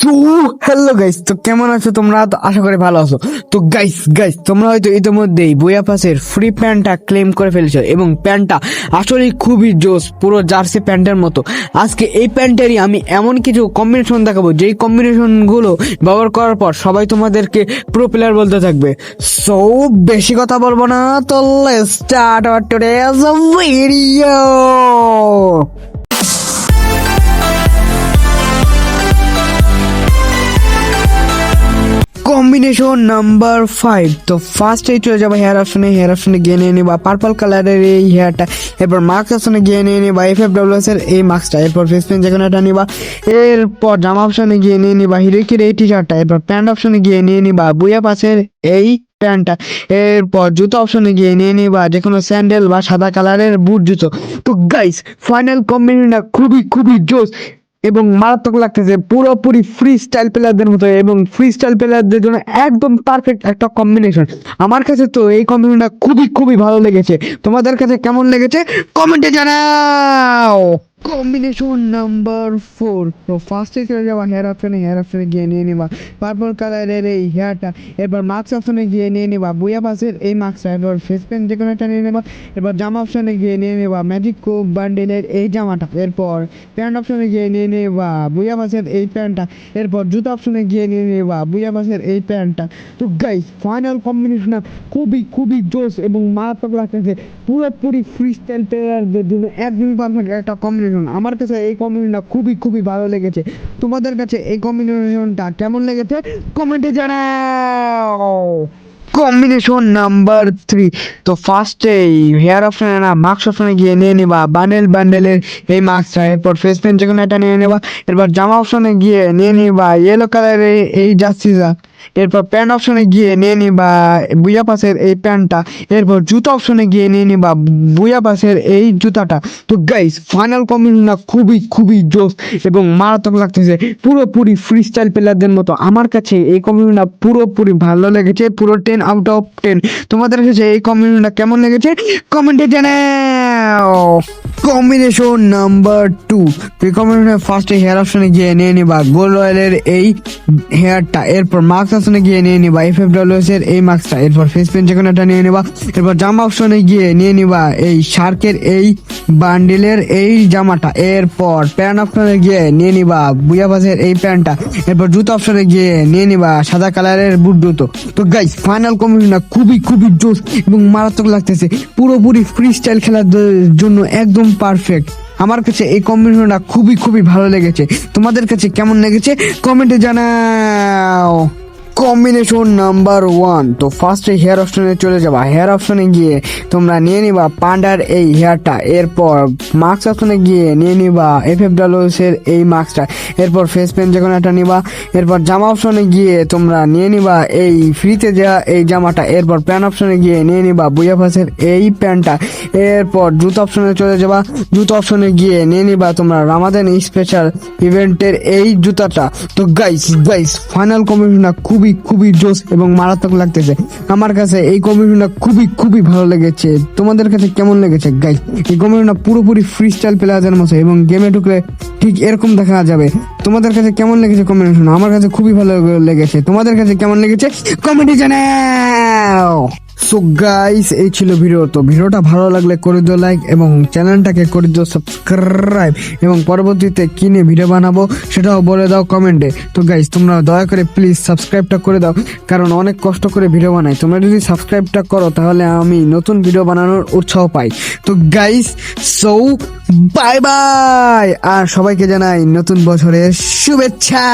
তো hello guys তো কেমন আছো তোমরা? তো আশা করি ভালো আছো। তো গাইস গাইস তোমরা হয়তো ইতিমধ্যেই বইয়া পাসের ফ্রি প্যান্টটা ক্লেম করে ফেলেছো এবং প্যান্টটা আসলে খুবই জোস, পুরো জার্সি প্যান্টের মতো। আজকে এই প্যান্টেরই আমি এমন কিছু কম্বিনেশন দেখাবো, যেই কম্বিনেশনগুলো ব্যবহার করার পর সবাই তোমাদেরকে প্রো প্লেয়ার বলতে থাকবে। সো বেশি কথা বলব না, তো start our today's video combination number five তো ফার্স্টেই চলে যাব হেয়ার অপশনে হেয়ার অপশনে গিয়ে নিয়ে নিবা। পার্পল কালারের এই হেয়ারটা এরপর মাস্ক অপশনে গিয়ে নিয়ে নিবা। এফ এফ ডাব্লিউ এর এই মাস্কটা এরপর ফেস পেন যেখানে এটা নিবা। এরপর জামা অপশনে গিয়ে নিয়ে নিবা। হিরোকির এই টি। শার্টটা এরপর প্যান্ট অপশনে গিয়ে নিয়ে নিবা। বুয়া পাশের এই প্যান্টটা এরপর জুতো অপশনে গিয়ে নিয়ে নিবা। যে কোনো স্যান্ডেল বা সাদা কালারের বুট জুতো। তো গাইস ফাইনাল কম্বিনেশনটা খুবই খুবই জোস এবং মারাত্মক লাগতেছে পুরোপুরি ফ্রি স্টাইল প্লেয়ারদের মতো এবং ফ্রি স্টাইল প্লেয়ারদের জন্য একদম পারফেক্ট একটা কম্বিনেশন আমার কাছে তো এই কম্বিনেশনটা খুবই খুবই ভালো লেগেছে। তোমাদের কাছে কেমন লেগেছে? কমেন্টে জানাও! কম্বিনেশন নাম্বার ফোর তো ফার্স্টে চলে যাওয়া হেয়ার অপশনে হেয়ার অপশনে গিয়ে নিয়ে নিবা পার্পল কালারের এই হেয়ারটা এরপর মাস্ক অপশনে গিয়ে নিয়ে নিবা বুয়া পাসের এই মাস্কটা এরপর ফেস পেন যে কোনো একটা নিয়ে নেবা। এরপর জামা অপশনে গিয়ে নিয়ে নেবা ম্যাজিক কোক বান্ডেলের এই জামাটা। এরপর প্যান্ট অপশনে গিয়ে নিয়ে নেবা বুয়া পাসের এই প্যান্টটা এরপর জুতো অপশনে গিয়ে নিয়ে নেবা বুয়া পাসের এই প্যান্টটা তো গাইস ফাইনাল কম্বিনেশনটা খুবই খুবই জোস এবং মারাত্মক লাগতেছে। পুরোপুরি ফ্রি স্টাইল প্লেয়ারদের জন্য একদমই পারফেক্ট একটা কম্বিনেশন আমার কাছে এই কম্বিনেশনটা খুবই খুবই ভালো লেগেছে। তোমাদের কাছে এই কম্বিনেশনটা কেমন লেগেছে? কমেন্টে জানাও। কম্বিনেশন নাম্বার থ্রি তো ফার্স্টেই হেয়ার অপশনে না মাস্ক অপশনে গিয়ে নিয়ে নিবা। বান্ডেল বান্ডেলের এই মাস্কটা এরপর ফেস পেন যে কোনো একটা নিয়ে নেবা। এরপর জামা অপশনে গিয়ে নিয়ে নিবা। ইয়েলো কালারের এই জার্সিটা। এরপর প্যান্ট অপশনে গিয়ে নিয়ে নিবা বুয়া পাসের এই প্যান্টটা। এরপর জুতো অপশনে গিয়ে নিয়ে নিবা বুয়া পাসের এই জুতাটা। তো গাইস ফাইনাল কম্বিনেশনটা খুবই খুবই জোস এবং মারাত্মক লাগতেছে। পুরোপুরি ফ্রি স্টাইল প্লেয়ারদের মতো। আমার কাছে এই কম্বিনেশনটা পুরোপুরি ভালো লেগেছে। পুরো টেন আউট অফ টেন তোমাদের কাছে এই কম্বিনেশনটা কেমন লেগেছে? কমেন্টে জানাও কম্বিনেশন নাম্বার টু এই কম্বিনেশনে ফার্স্টে হেয়ার অপশনে গিয়ে নিয়ে নিবা। গোল্ড রয়্যালের এই হেয়ারটা এরপর মাস্ক অপশনে গিয়ে নিয়ে নিবা। এফ এফ ডাব্লিউএস এর এই মাস্কটা এরপর ফেস পেন যে একটা নিয়ে নিবা। এরপর জামা অপশনে গিয়ে নিয়ে নিবা এই শার্কের এই বান্ডিলের এই জামাটা। এরপর প্যান্ট অপশনে গিয়ে নিয়ে নিবা বুয়া বাসের এই প্যান্টটা এরপর জুতো অপশনে গিয়ে নিয়ে নিবা সাদা কালারের বুট জুতো। তো গাইস ফাইনাল কম্বিনেশনটা খুবই খুবই জোস এবং মারাত্মক লাগতেছে। পুরোপুরি ফ্রি স্টাইল খেলার জন্য একদম পারফেক্ট আমার কাছে এই কম্বিনেশনটা খুবই খুবই ভালো লেগেছে। তোমাদের কাছে কেমন লেগেছে? কমেন্টে জানাও। কম্বিনেশন নাম্বার ওয়ান তো ফার্স্টে হেয়ার অপশনে চলে যাবা। হেয়ার অপশনে গিয়ে তোমরা নিয়ে নিবা পান্ডার এই হেয়ারটা এরপর মাস্ক অপশনে গিয়ে নিয়ে নিবা এফ এফ এর এই মাস্কটা এরপর ফেস পেন যে কোনো একটা নিবা। এরপর জামা অপশনে গিয়ে তোমরা নিয়ে নিবা এই ফ্রিতে দেওয়া এই জামাটা। এরপর প্যান্ট অপশনে গিয়ে নিয়ে নিবা বুয়া ফাসের এই প্যান্টটা এরপর জুতো অপশনে চলে যাবা। জুতো অপশনে গিয়ে নিয়ে নিবা তোমরা রামাদান স্পেশাল ইভেন্টের এই জুতাটা। তো গাইস গাইস ফাইনাল কম্বিনেশনটা খুবই খুবই জোস এবং মারাত্মক লাগতেছে। আমার কাছে এই কম্বিনেশনটা খুবই খুবই ভালো লেগেছে। তোমাদের কাছে কেমন লেগেছে? গাইস এই কম্বিনেশনটা পুরোপুরি ফ্রি স্টাইল প্লেয়ারদের মতো এবং গেমে ঢুকলে ঠিক এরকম দেখা যাবে। তোমাদের কাছে কেমন লেগেছে কম্বিনেশন আমার কাছে খুবই ভালো লেগেছে। তোমাদের কাছে কেমন লেগেছে? কমেডি জানাও! সো গাইস এই ছিল ভিডিও তো ভিডিওটা ভালো লাগলে করে দিও লাইক এবং চ্যানেলটাকে করে দিও সাবস্ক্রাইব এবং পরবর্তীতে কি নিয়ে ভিডিও বানাবো সেটাও বলে দাও কমেন্টে তো গাইস তোমরা দয়া করে প্লিজ সাবস্ক্রাইবটা করে দাও, কারণ অনেক কষ্ট করে ভিডিও বানাই। তোমরা যদি সাবস্ক্রাইবটা করো, তাহলে আমি নতুন ভিডিও বানানোর উৎসাহ পাই। তো গাইস সো বাই বাই আর সবাইকে জানাই নতুন বছরের শুভেচ্ছা।